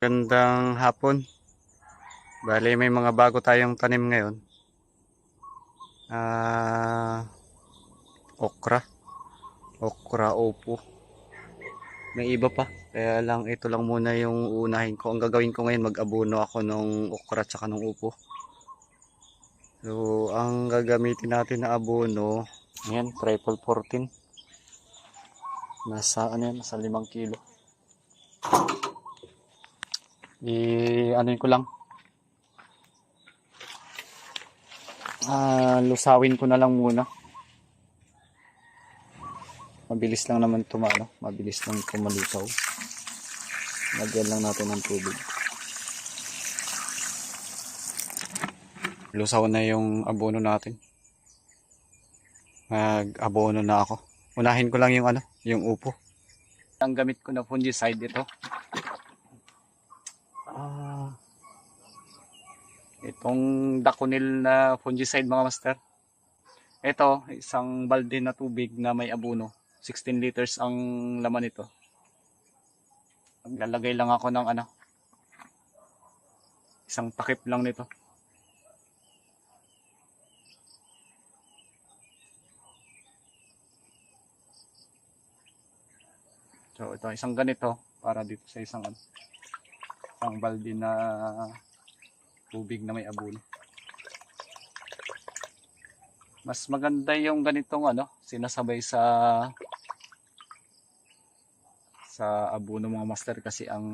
Gandang hapon. Bali, may mga bago tayong tanim ngayon. Ah, okra. Okra, opo. May iba pa. Kaya lang, ito lang muna yung uunahin ko. Ang gagawin ko ngayon, mag-abono ako ng okra tsaka ng upo. So, ang gagamitin natin na abono, ayan, triple 14. Nasa, ano yan, nasa 5 kilo. I, ano ko lang. Ah, lusawin ko na lang muna. Mabilis lang naman tumano. Mabilis lang kumalutaw. Lagyan lang natin ng tubig. Lusaw na yung abono natin. Mag-abono na ako. Unahin ko lang yung ano, yung upo. Ang gamit ko na fungicide ito. Itong Daconil na fungicide mga master. Ito, isang balde na tubig na may abono. 16 liters ang laman nito. Maglalagay lang ako ng ano. Isang takip lang nito. So ito isang ganito para dito sa isang ano, isang balde na tubig na may abono. Mas maganda yung ganitong ano, sinasabay sa sa abono mga master kasi ang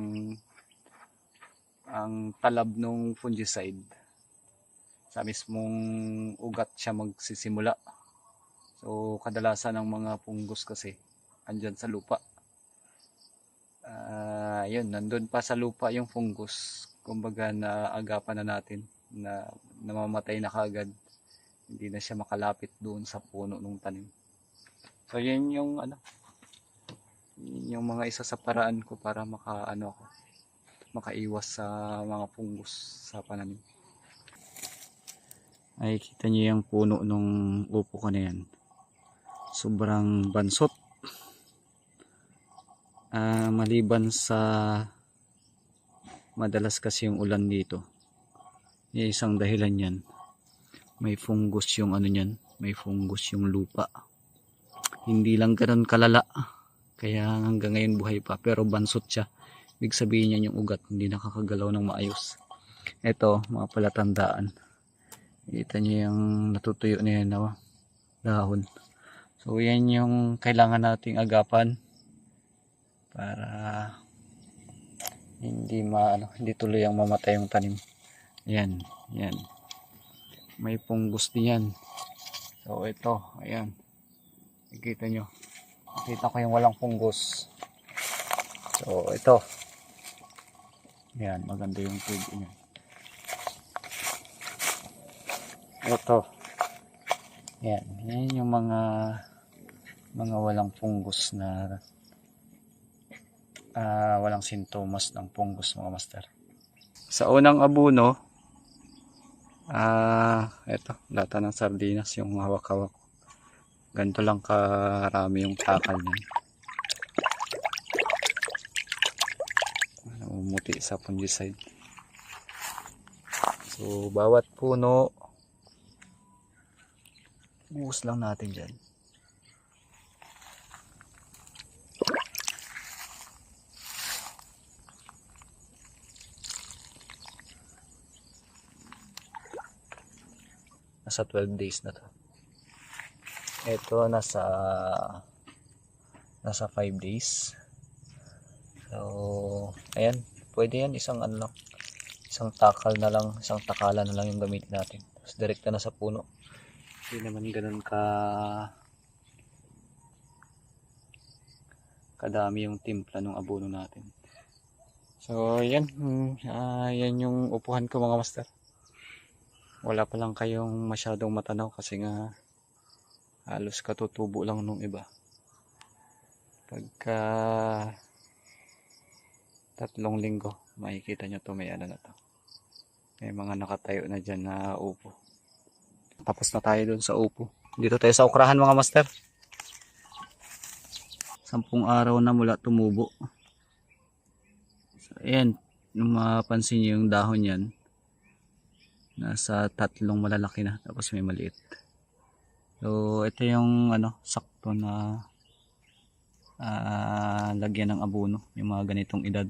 ang talab ng fungicide sa mismong ugat siya magsisimula. So kadalasan ng mga fungus kasi andyan sa lupa. Ah, yun, nandun pa sa lupa yung fungus. Kumbaga na agapan na natin na namamatay na kagad. Hindi na siya makalapit doon sa puno ng tanim. So yun yung ano yun yung mga isa sa paraan ko para maka ano ako makaiwas sa mga fungus sa pananim. Ay kita niyo yung puno nung upo ko na yan. Sobrang bansot Ah, maliban sa madalas kasi yung ulan dito. Yung isang dahilan yan. May fungus yung ano yan may fungus yung lupa. Hindi lang ganun kalala. Kaya hanggang ngayon buhay pa. Pero bansot siya. Ibig sabihin yan yung ugat. Hindi nakakagalaw ng maayos. Eto mga palatandaan. Kita nyo yung natutuyo na yan na dahon. So yan yung kailangan nating agapan para hindi maano hindi tuloy ang mamatay yung tanim. Yan yan may punggos din yan. So ito ayan. Nakikita nyo. Nakita ko yung walang punggos so ito. Yan maganda yung tubig niya. Ito. Yan yan yung mga mga walang punggos na ah, walang sintomas ng fungus mga master. Sa unang abuno, ah, eto, lata ng sardinas yung hawak-hawak ko. Ganito lang karami yung takal niya. Namumuti sa fungicide. So, bawat puno, buhos lang natin dyan. Nasa 12 days na to. Ito nasa nasa 5 days. So ayan. Pwede yan isang ano lang. Isang takal na lang isang takala na lang yung gamitin natin. Tapos direkta na sa puno. Hindi naman ganun ka kadami yung timpla ng abono natin. So yan mm, ah, yan yung upuhan ko mga master wala pa lang kayong masyadong matanaw kasi nga halos katutubo lang nung iba. Pagka tatlong linggo makikita nyo to may ano na to. May mga nakatayo na dyan na upo. Tapos na tayo dun sa upo. Dito tayo sa ukrahan mga master. Sampung araw na mula tumubo. So ayan. Mapansin niyo yung dahon yan, nasa tatlong malalaki na, tapos may maliit. So, ito yung ano, sakto na ah, lagyan ng abono, yung mga ganitong edad.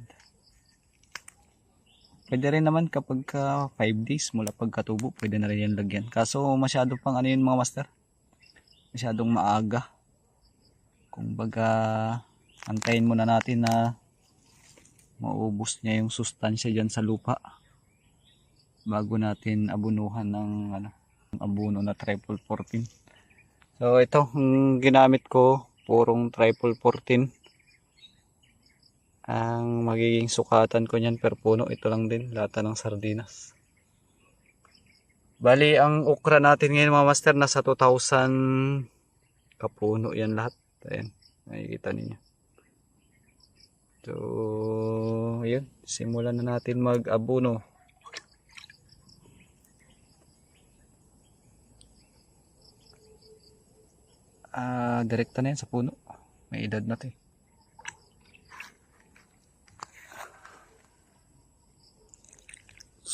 Pwede rin naman kapag ka 5 days mula pagkatubo, pwede na rin yan lagyan. Kaso masyado pang ano yun mga master, masyadong maaga. Kung baga, antayin muna natin na maubos niya yung sustansya dyan sa lupa bago natin abunuhan ng ano, ng abono na triple 14. So ito, ang ginamit ko, purong triple 14. Ang magiging sukatan ko niyan per puno, ito lang din, lata ng sardinas. Bali, ang okra natin ngayon mga master, nasa 2,000 kapuno yan lahat. Ayan, nakikita ninyo. So, ayun, simulan na natin mag-abono. Ah, direkta na yan sa puno. May edad na 'to. eh.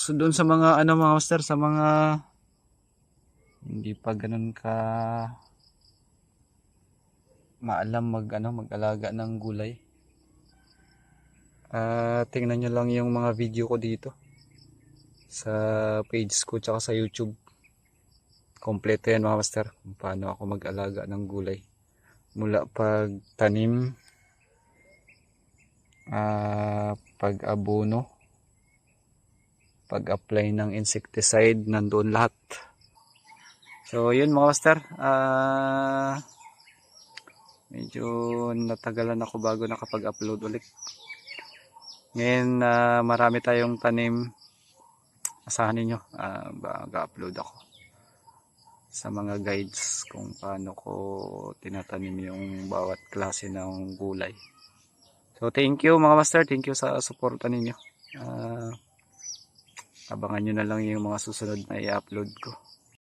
So doon sa mga ano mga master sa mga hindi pa ganun ka maalam mag ano mag-alaga ng gulay. Ah, tingnan nyo lang yung mga video ko dito sa page ko tsaka sa YouTube. Kompleto yan mga master kung paano ako mag-alaga ng gulay. Mula pagtanim, ah, pag-abono, pag-apply ng insecticide, nandoon lahat. So, yun mga master. Ah, medyo natagalan ako bago nakapag-upload ulit. Ngayon, ah, marami tayong tanim. Asahan ninyo, ah, mag-upload ako sa mga guides kung paano ko tinatanim yung bawat klase ng gulay. So, thank you mga master. Thank you sa suporta ninyo. Ah, abangan nyo na lang yung mga susunod na i-upload ko.